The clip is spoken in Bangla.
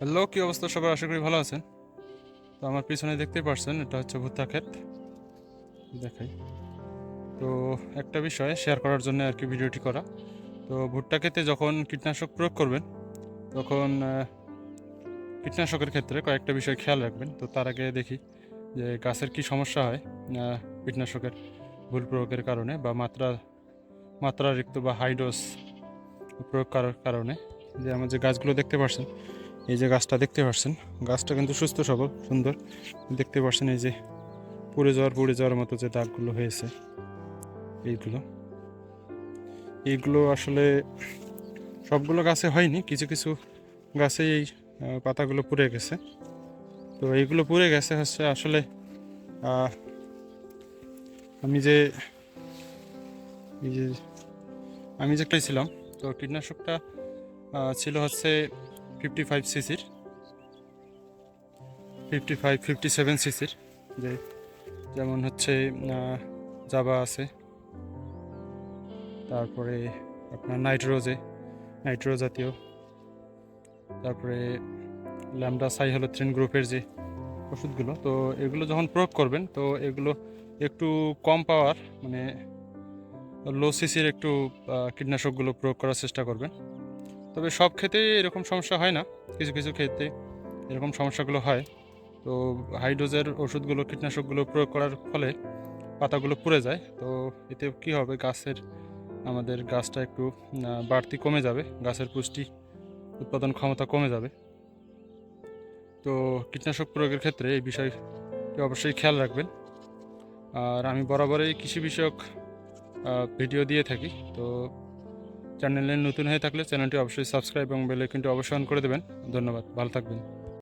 হ্যালো, কী অবস্থা? সবার আশা করি ভালো আছেন। তো আমার পিছনে দেখতেই পারছেন, এটা হচ্ছে ভুট্টা ক্ষেত। দেখাই। তো একটা বিষয় শেয়ার করার জন্য আর কি ভিডিওটি করা। তো ভুট্টা ক্ষেতে যখন কীটনাশক প্রয়োগ করবেন, তখন কীটনাশকের ক্ষেত্রে কয়েকটা বিষয় খেয়াল রাখবেন। তো তার আগে দেখি যে গাছের কি সমস্যা হয় কীটনাশকের ভুল প্রয়োগের কারণে বা মাত্রা মাত্রারিক্ত বা হাইডোজ প্রয়োগ করার কারণে। যে আমার যে গাছগুলো দেখতে পাচ্ছেন এই যে গাছটা দেখতে পাচ্ছেন গাছটা কিন্তু সুস্থ সবল, সুন্দর। দেখতে পাচ্ছেন এই যে পুড়ে যাওয়ার পুড়ে যাওয়ার মতো যে দাগগুলো হয়েছে, এইগুলো। এইগুলো আসলে সবগুলো গাছে হয়নি, কিছু কিছু গাছে এই পাতাগুলো পুড়ে গেছে। তো এইগুলো পুড়ে গেছে হচ্ছে আসলে আমি যে, এই যে, আমি যেটা ছিলাম তো কীটনাশকটা ছিল হচ্ছে ফিফটি ফাইভ সিসির ফিফটি ফাইভ ফিফটি সেভেন সিসির যে যেমন হচ্ছে জাবা আছে। তারপরে আপনার নাইট্রোজে নাইট্রো জাতীয়। তারপরে ল্যামডা সাইহলোথ্রিন গ্রুপের যে ওষুধগুলো তো এগুলো যখন প্রয়োগ করবেন তো এগুলো একটু কম পাওয়ার মানে লো সিসির একটু কীটনাশকগুলো প্রয়োগ করার চেষ্টা করবেন। তবে সব ক্ষেত্রে এরকম সমস্যা হয় না, কিছু কিছু ক্ষেত্রে এরকম সমস্যাগুলো হয়। তো হাইডোজের ওষুধগুলো, কীটনাশকগুলো প্রয়োগ করার ফলে পাতাগুলো পুড়ে যায়। তো এতে কী হবে, গাছের, আমাদের গাছটা একটু বাড়তি কমে যাবে, গাছের পুষ্টি উৎপাদন ক্ষমতা কমে যাবে। তো কীটনাশক প্রয়োগের ক্ষেত্রে এই বিষয়টি অবশ্যই খেয়াল রাখবেন। আর আমি বরাবরই কৃষি বিষয়ক ভিডিও দিয়ে থাকি। তো চ্যানেলে নতুন হয়ে থাকলে চ্যানেলটি অবশ্যই সাবস্ক্রাইব এবং বেল আইকনটি অবশ্যই অন করে দেবেন। ধন্যবাদ। ভালো থাকবেন।